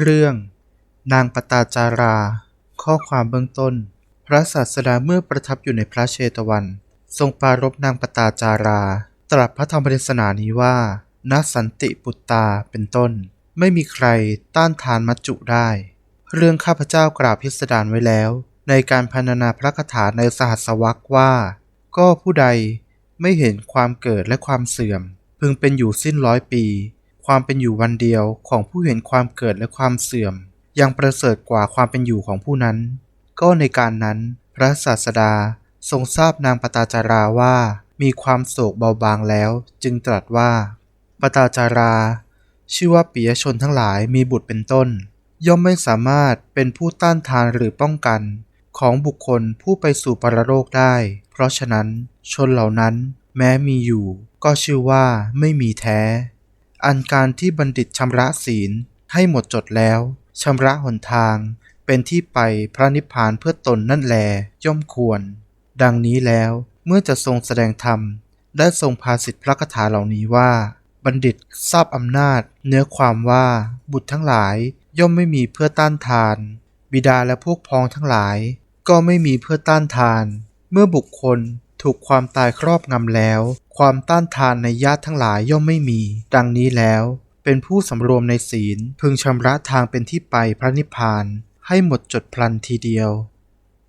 เรื่อง นางปตาจารา ข้อความเบื้องต้น พระศาสดาเมื่อประทับอยู่ในพระเชตวัน ทรงปรารบนางปตาจารา ตรัสพระธรรมเทศนานี้ว่านาสันติปุตตาเป็นต้น ไม่มีใครต้านทานมัจจุได้ เรื่องข้าพเจ้ากราบพิสดารไว้แล้ว ในการพรรณนาพระคาถาในสหัสวรรษว่า ก็ผู้ใดไม่เห็นความเกิดและความเสื่อม พึงเป็นอยู่สิ้นร้อยปี ความเป็นอยู่วันเดียวของผู้เห็นความเกิดและความเสื่อม ยังประเสริฐกว่าความเป็นอยู่ของผู้นั้น ก็ในการนั้น พระศาสดาทรงทราบนางปตาจาราว่า มีความโศกเบาบางแล้ว จึงตรัสว่า ปตาจารา ชื่อว่าปิยชนทั้งหลายมีบุตรเป็นต้น ย่อมไม่สามารถเป็นผู้ต้านทานหรือป้องกัน ของบุคคลผู้ไปสู่ปรโลกได้ เพราะฉะนั้นชนเหล่านั้น แม้มีอยู่ ก็ชื่อว่าไม่มีแท้ อันการที่บัณฑิตชำระศีลให้หมดจดแล้วชำระหนทาง เป็นที่ไปพระนิพพานเพื่อตนนั่นแลย่อมควร ดังนี้แล้วเมื่อจะทรงแสดงธรรม ได้ทรงพาสิทธิพระคาถาเหล่านี้ว่า บัณฑิตทราบอำนาจ เนื้อความว่าบุตรทั้งหลายย่อมไม่มีเพื่อต้านทาน บิดาและพวกพ้องทั้งหลาย ก็ไม่มีเพื่อต้านทาน เมื่อบุคคล ถูกความตายครอบงำแล้ว ความต้านทานในญาติทั้งหลายย่อมไม่มี ดังนี้แล้ว เป็นผู้สำรวมในศีล พึงชำระทางเป็นที่ไปพระนิพพาน ให้หมดจดพลันทีเดียว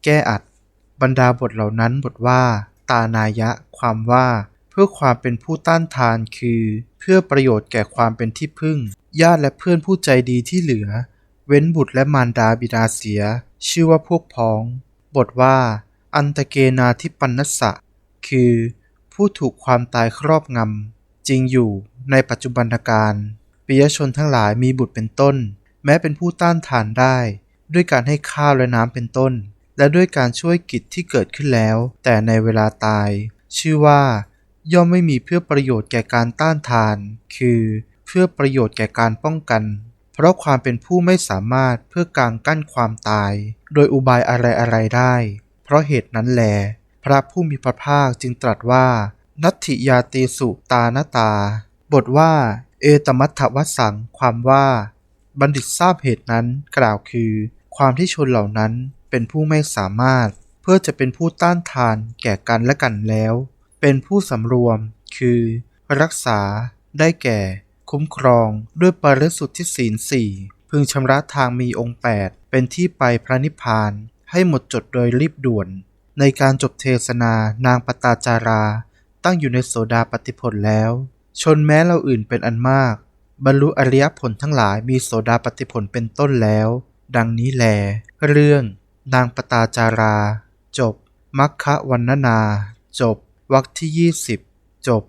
แก้อัด บรรดาบทเหล่านั้นบทว่า ตานายะ ความว่า เพื่อความเป็นผู้ต้านทานคือ เพื่อประโยชน์แก่ความเป็นที่พึ่ง ญาติและเพื่อนผู้ใจดีที่เหลือ เว้นบุตรและมารดาบิดาเสีย ชื่อว่าพวกพ้อง บทว่า อันตเกนาทิปันนัสสะ คือผู้ถูกความตายครอบงำ จริงอยู่ในปัจจุบันการปิยชนทั้งหลายมีบุตรเป็นต้น แม้เป็นผู้ต้านทานได้ ด้วยการให้ข้าวและน้ำเป็นต้น และด้วยการช่วยกิจที่เกิดขึ้นแล้ว แต่ในเวลาตาย ชื่อว่า ย่อมไม่มีเพื่อประโยชน์แก่การต้านทาน คือเพื่อประโยชน์แก่การป้องกัน เพราะความเป็นผู้ไม่สามารถเพื่อกางกั้นความตาย โดยอุบายอะไรๆได้ เพราะเหตุนั้นแล พระผู้มีพระภาคจึงตรัสว่า นัตถิยาตีสุตานตา บทว่า เอตมัตถวัสสัง ความว่า บัณฑิตทราบเหตุนั้นกล่าวคือ ความที่ชนเหล่านั้นเป็นผู้ไม่สามารถ เพื่อจะเป็นผู้ต้านทานแก่กันและกันแล้ว เป็นผู้สำรวม คือ รักษา ได้แก่ คุ้มครองด้วยปริสุทธิศีลสี่พึงชำระทางมีองค์ 8 เป็นที่ไปพระนิพพาน ให้หมดจดโดยรีบด่วน ในการจบเทศนานางปตาจารา ตั้งอยู่ในโสดาปฏิผลแล้ว ชนแม้เราอื่นเป็นอันมาก บรรลุอริยผลทั้งหลายมีโสดาปฏิผลเป็นต้นแล้ว ดังนี้แล เรื่อง นางปตาจารา จบมัคคะวันนา จบวรรคที่ 20 จบ